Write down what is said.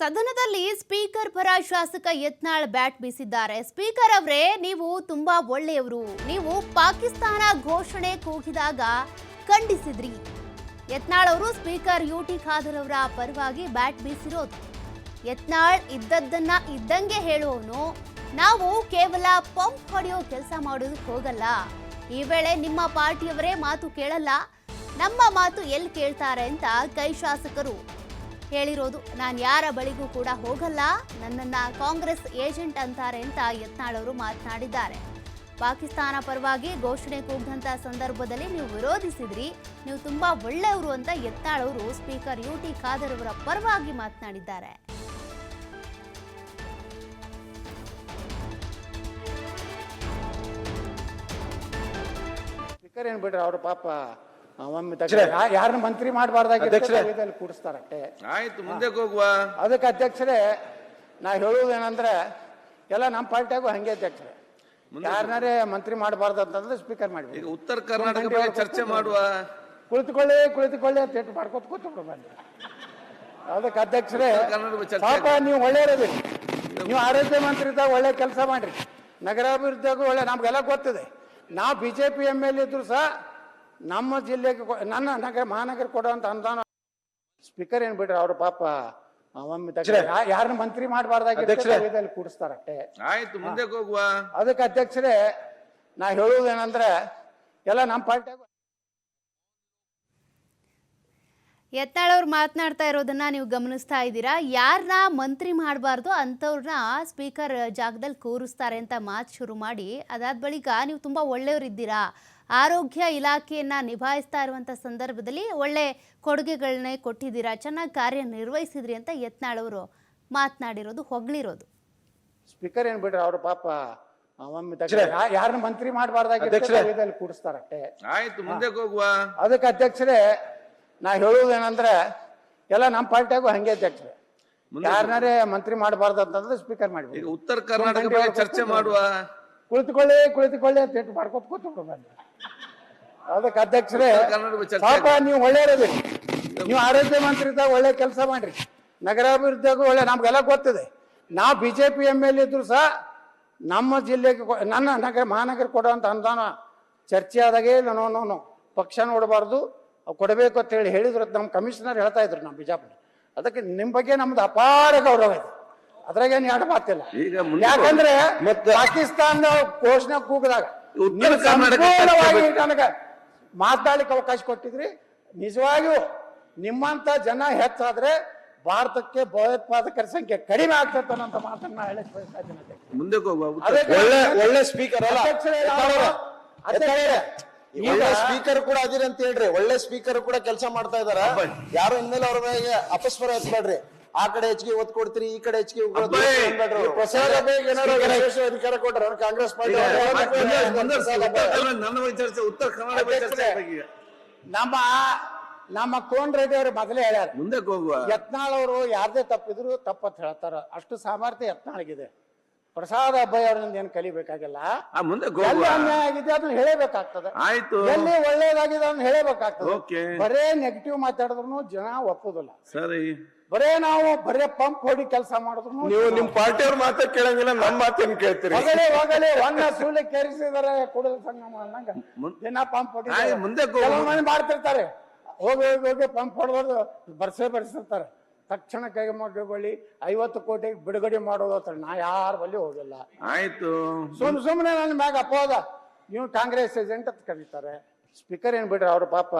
ಸದನದಲ್ಲಿ ಸ್ಪೀಕರ್ ಪರ ಶಾಸಕ ಯತ್ನಾಳ್ ಬ್ಯಾಟ್ ಬೀಸಿದ್ದಾರೆ. ಸ್ಪೀಕರ್ ಅವರೇ, ನೀವು ತುಂಬಾ ಒಳ್ಳೆಯವರು. ನೀವು ಪಾಕಿಸ್ತಾನ ಘೋಷಣೆ ಕೂಗಿದಾಗ ಖಂಡಿಸಿದ್ರಿ. ಯತ್ನಾಳ್ ಅವರು ಸ್ಪೀಕರ್ ಯು ಟಿ ಖಾದರ್ ಅವರ ಪರವಾಗಿ ಬ್ಯಾಟ್ ಬೀಸಿರೋದು. ಯತ್ನಾಳ್ ಇದ್ದದ್ದನ್ನ ಇದ್ದಂಗೆ ಹೇಳುವವನು. ನಾವು ಕೇವಲ ಪಂಪ್ ಹೊಡೆಯೋ ಕೆಲಸ ಮಾಡೋದಕ್ಕೆ ಹೋಗಲ್ಲ. ಈ ವೇಳೆ ನಿಮ್ಮ ಪಾರ್ಟಿಯವರೇ ಮಾತು ಕೇಳಲ್ಲ. ನಮ್ಮ ಮಾತು ಎಲ್ಲಿ ಕೇಳ್ತಾರೆ ಅಂತ ಕೈ ಶಾಸಕರು ಹೇಳಿರೋದು. ನಾನು ಯಾರ ಬಳಿಗೂ ಕೂಡ ಹೋಗಲ್ಲ. ನನ್ನನ್ನ ಕಾಂಗ್ರೆಸ್ ಏಜೆಂಟ್ ಅಂತಾರೆ ಅಂತ ಯತ್ನಾಳ್ ಅವರು ಮಾತನಾಡಿದ್ದಾರೆ. ಪಾಕಿಸ್ತಾನ ಪರವಾಗಿ ಘೋಷಣೆ ಕೂಗಿದಂಥ ಸಂದರ್ಭದಲ್ಲಿ ನೀವು ವಿರೋಧಿಸಿದ್ರಿ. ನೀವು ತುಂಬಾ ಒಳ್ಳೆಯವರು ಅಂತ ಯತ್ನಾಳ್ ಅವರು ಸ್ಪೀಕರ್ ಯು ಟಿ ಖಾದರ್ ಅವರ ಪರವಾಗಿ ಮಾತನಾಡಿದ್ದಾರೆ. ಏನ್ ಬಿಡ್ರಿ, ಅವ್ರ ಪಾಪ. ಯಾರನ್ನ ಮಂತ್ರಿ ಮಾಡಬಾರ್ದಾಗಿ ಅಧ್ಯಕ್ಷರೇ. ಕೂಡಿಸ್ತಾರಟ್ಟೆ ಆಯ್ತು ಮುಂದೆ ಹೋಗುವ. ಅದಕ್ಕೆ ಅಧ್ಯಕ್ಷರೇ ನಾ ಹೇಳುವುದೇನಂದ್ರೆ ಎಲ್ಲ ನಮ್ಮ ಪಾರ್ಟಿಯಾಗೂ ಹಂಗೆ ಅಧ್ಯಕ್ಷರೇ. ಯಾರನ್ನಾರೇ ಮಂತ್ರಿ ಮಾಡಬಾರ್ದು ಅಂತಂದ್ರೆ ಸ್ಪೀಕರ್ ಈಗ ಮಾಡ್ಬೇಕು ಉತ್ತರ ಕರ್ನಾಟಕ ಬಗ್ಗೆ ಚರ್ಚೆ ಮಾಡುವ. ಕುಳಿತುಕೊಳ್ಳಿ ಕುಳಿತುಕೊಳ್ಳಿ ಅಂತ ಇಟ್ಟು ಮಾಡ್ಕೊತ ಕೂತ್ಬಿಡು ಬನ್ನಿ. ಅದಕ್ಕೆ ಅಧ್ಯಕ್ಷರೇ ಉತ್ತರ ಕನ್ನಡ ಬಗ್ಗೆ ಚರ್ಚೆ ಪಾಪ ನೀವು ಒಳ್ಳೆಯರದಿ ನೀವು ಆರೋಗ್ಯ ಮಂತ್ರಿ ಇದ್ದಾಗ ಒಳ್ಳೆ ಕೆಲಸ ಮಾಡ್ರಿ. ನಗರಾಭಿವೃದ್ಧಿಯಾಗೂ ಒಳ್ಳೆ ನಮ್ಗೆಲ್ಲ ಗೊತ್ತಿದೆ. ನಾವು B J P M L ಇದ್ರು ಸಹ ನಮ್ಮ ಜಿಲ್ಲೆಗೆ ನನ್ನ ನಗರ ಮಹಾನಗರ ಕೊಡುವಂತ ಅನುದಾನ ಸ್ಪೀಕರ್ ಏನ್ ಬಿಡ್ರಿ ಅವ್ರ ಪಾಪ ಒಮ್ಮೆ. ಯಾರನ್ನ ಮಂತ್ರಿ ಮಾಡಬಾರ್ದಾಗಿ ಅಧ್ಯಕ್ಷರೇ. ಕೂಡಿಸ್ತಾರಟ್ಟೆ ಆಯ್ತು ಮುಂದೆ ಹೋಗುವ. ಅದಕ್ಕೆ ಅಧ್ಯಕ್ಷರೇ ನಾ ಹೇಳುವುದೇನಂದ್ರೆ ಎಲ್ಲ ನಮ್ಮ ಪಾರ್ಟಿ ಯತ್ನಾಳ್ ಅವ್ರು ಮಾತನಾಡ್ತಾ ಇರೋದನ್ನ ನೀವು ಗಮನಿಸ್ತಾ ಇದ್ದೀರಾ? ಯಾರನ್ನ ಮಂತ್ರಿ ಮಾಡಬಾರ್ದು ಅಂಥವ್ರನ್ನ ಸ್ಪೀಕರ್ ಜಾಗದಲ್ಲಿ ಕೂರಿಸ್ತಾರೆ ಅಂತ ಮಾತು ಶುರು ಮಾಡಿ. ಅದಾದ ಬಳಿಕ ನೀವು ತುಂಬ ಒಳ್ಳೆಯವರಿದ್ದೀರಾ? ಆರೋಗ್ಯ ಇಲಾಖೆಯನ್ನ ನಿಭಾಯಿಸ್ತಾ ಇರುವಂಥ ಸಂದರ್ಭದಲ್ಲಿ ಒಳ್ಳೆ ಕೊಡುಗೆಗಳನ್ನೇ ಕೊಟ್ಟಿದ್ದೀರಾ? ಚೆನ್ನಾಗಿ ಕಾರ್ಯನಿರ್ವಹಿಸಿದ್ರಿ ಅಂತ ಯತ್ನಾಳ್ ಅವರು ಮಾತನಾಡಿರೋದು ಹೊಗಳಿರೋದು. ಸ್ಪೀಕರ್ ಏನ್ ಬಿಡ್ರಿ ಅವ್ರ ಪಾಪ. ಯಾರನ್ನ ಮಂತ್ರಿ ಮಾಡಬಾರ್ದಾಗಿ ಅಧ್ಯಕ್ಷರೇ. ಕೂಡಿಸ್ತಾರಟ್ಟೆ ಆಯ್ತು ಮುಂದೆ ಹೋಗುವ. ಅದಕ್ಕೆ ಅಧ್ಯಕ್ಷರೇ ನಾ ಹೇಳುವುದೇನಂದ್ರೆ ಎಲ್ಲ ನಮ್ಮ ಪಾರ್ಟಿಯಾಗೂ ಹಂಗೆ ಅಧ್ಯಕ್ಷರೇ. ಮುಂದೆ ಯಾರನ್ನಾರೇ ಮಂತ್ರಿ ಮಾಡಬಾರ್ದು ಅಂತಂದ್ರೆ ಸ್ಪೀಕರ್ ಮಾಡಿ ಉತ್ತರ ಕರ್ನಾಟಕ ಬಗ್ಗೆ ಚರ್ಚೆ ಮಾಡುವ. ಕುಳಿತುಕೊಳ್ಳಿ ಕುಳಿತುಕೊಳ್ಳಿ ಅಂತ ಮಾಡ್ಕೊತ ಕೂತ್ಕೊಂಡು ಅದಕ್ಕೆ ಅಧ್ಯಕ್ಷರೇ ಪಾಪ ನೀವು ಒಳ್ಳೆಯರದಿ ನೀವು ಆರೋಗ್ಯ ಮಂತ್ರಿ ಇದ್ದಾಗ ಒಳ್ಳೆ ಕೆಲಸ ಮಾಡ್ರಿ. ನಗರಾಭಿವೃದ್ಧಿಯಾಗೂ ಒಳ್ಳೆ ನಮ್ಗೆಲ್ಲ ಗೊತ್ತಿದೆ. ನಾ B J P M L ಇದ್ರು ಸಹ ನಮ್ಮ ಜಿಲ್ಲೆಗೆ ನನ್ನ ನಗರ ಮಹಾನಗರ ಕೊಡುವಂತ ಅನುದಾನ ಚರ್ಚೆ ಆದಾಗೆ ನೋ ನೋ ನೋ. ಪಕ್ಷ ನೋಡಬಾರ್ದು. ಕೊಡಬೇಕು ಅಂತ ಹೇಳಿ ಹೇಳಿದ್ರು ನಮ್ಮ ಕಮಿಷನರ್ ಹೇಳ್ತಾ ಇದ್ರು ನಮ್ಮ ಬಿಜಾಪುರ. ಅದಕ್ಕೆ ನಿಮ್ಮ ಬಗ್ಗೆ ನಮ್ದು ಅಪಾರ ಗೌರವ ಇದೆ. ಅದ್ರಾಗೇನು ಎರಡು ಮಾತಿಲ್ಲ. ಯಾಕಂದ್ರೆ ಮತ್ತೆ- ಪಾಕಿಸ್ತಾನ ಘೋಷಣೆ ಕೂಗಿದಾಗ ನನಗೆ ಮಾತಾಡ್ಲಿಕ್ಕೆ ಅವಕಾಶ ಕೊಟ್ಟಿದ್ರಿ. ನಿಜವಾಗಿಯೂ ನಿಮ್ಮಂತ ಜನ ಹೆಚ್ಚಾದ್ರೆ ಭಾರತಕ್ಕೆ ಭಯೋತ್ಪಾದಕರ ಸಂಖ್ಯೆ ಕಡಿಮೆ ಆಗ್ತದೆ ಅನ್ನೋ ಮಾತನ್ನ ಹೇಳಕ್ ಬಯಸ್ತಾ ಮುಂದೆ ಒಳ್ಳೆ ಒಳ್ಳೆ ಸ್ಪೀಕರ್ ಈಗ- ಒಳ್ಳೆ ಸ್ಪೀಕರ್ ಕೂಡ ಅದಿರಿ ಅಂತ ಹೇಳ್ರಿ. ಒಳ್ಳೆ ಸ್ಪೀಕರ್ ಕೂಡ ಕೆಲಸ ಮಾಡ್ತಾ ಇದಾರ. ಯಾರು ಇನ್ಮೇಲೆ ಅವ್ರ ಮೇಲೆ ಅಪಸ್ವರ ಹಚ್ಬೇಡ್ರಿ ಆ ಕಡೆ ಹೆಚ್ಚಿಗೆ ಒತ್ತು ಕೊಡ್ತೀರಿ ಈ ಕಡೆ ಹೆಚ್ಚಿಗೆ ಪ್ರಸಾದ ಅಧಿಕಾರ ಕೊಟ್ಟರು ಕಾಂಗ್ರೆಸ್ ಪಾರ್ಟಿ ಉತ್ತರ ಕನ್ನಡ. ನಮ್ಮ ನಮ್ಮ ಕೋನ್ ರೆಡ್ಡಿ ಅವರು ಮೊದಲೇ ಹೇಳ್ಯಾರ. ಮುಂದೆ ಹೋಗುವ. ಯತ್ನಾಳ್ ಅವರು ಯಾರದೇ ತಪ್ಪಿದ್ರು ತಪ್ಪತ್ ಹೇಳ್ತಾರ. ಅಷ್ಟು ಸಾಮರ್ಥ್ಯ ಯತ್ನಾಳ್ಗಿದೆ. ಪ್ರಸಾದ ಅಬ್ಬಯ್ಯ ಅವರಿಂದ ಏನು ಕಲಿಬೇಕಾಗಿಲ್ಲ? ಆ ಮುಂದೆ ಎಲ್ಲಿ ಅನ್ಯಾಯ ಆಗಿದೆ ಅದನ್ನ ಹೇಳಬೇಕಾಗ್ತದೆ. ಆಯ್ತು. ಎಲ್ಲಿ ಒಳ್ಳೇದಾಗಿದೆ ಅದನ್ನ ಹೇಳಬೇಕಾಗ್ತದೆ. ಓಕೆ. ಬರೇ ನೆಗೆಟಿವ್ ಮಾತಾಡಿದ್ರು ಜನ ಒಪ್ಪುದಿಲ್ಲ. ಸರಿ. ಬರೇ ನಾವು ಬರೇ ಪಂಪ್ ಹೊಡಿ ಕೆಲಸ ಮಾಡಿದ್ರು ನೀವು ನಿಮ್ ಪಾರ್ಟಿಯವ್ರ ಮಾತ ಕೇಳಂಗಿಲ್ಲ ನಮ್ಮ ಮಾತೇನ್ ಕೇಳ್ತೀರಿ? ಹೊಗಲೇ ಹೋಗಲೇ ಒನ್ನ ಸೂಲೆ ಕೆರಿಸಿದಾರೆ ಕುಡಿದ ಸಂಗಮ ಅನ್ನಂಗ. ದಿನ ಪಂಪ್ ಹೊಡಿ ಆಯ್ತು, ಮುಂದೆ ಹೋಗು. ಕೆಲವು ಮಂದಿ ಮಾಡ್ತಿರ್ತಾರೆ. ಹೋಗಿ ಹೋಗಿ ಹೋಗಿ ಪಂಪ್ ಹೊಡೆದು ಬರ್ಸೆ ಬರ್ಸಿರ್ತಾರೆ. ತಕ್ಷಣ ಕೈಗೊಳ್ಳಿ ಐವತ್ತು ಕೋಟಿ ಬಿಡುಗಡೆ ಮಾಡೋದು ನಾ ಯಾರ ಬಳಿ ಹೋಗಿಲ್ಲ. ಆಯ್ತು. ಸುಮ್ ಸುಮ್ಮನೆ ನನ್ನ ಮ್ಯಾಗ ಅಪೋದ ನೀವು ಕಾಂಗ್ರೆಸ್ ಏಜೆಂಟ್ ಅಂತ ಕರೀತಾರೆ. ಸ್ಪೀಕರ್ ಏನ್ ಬಿಡ್ರಿ ಅವ್ರ ಪಾಪ.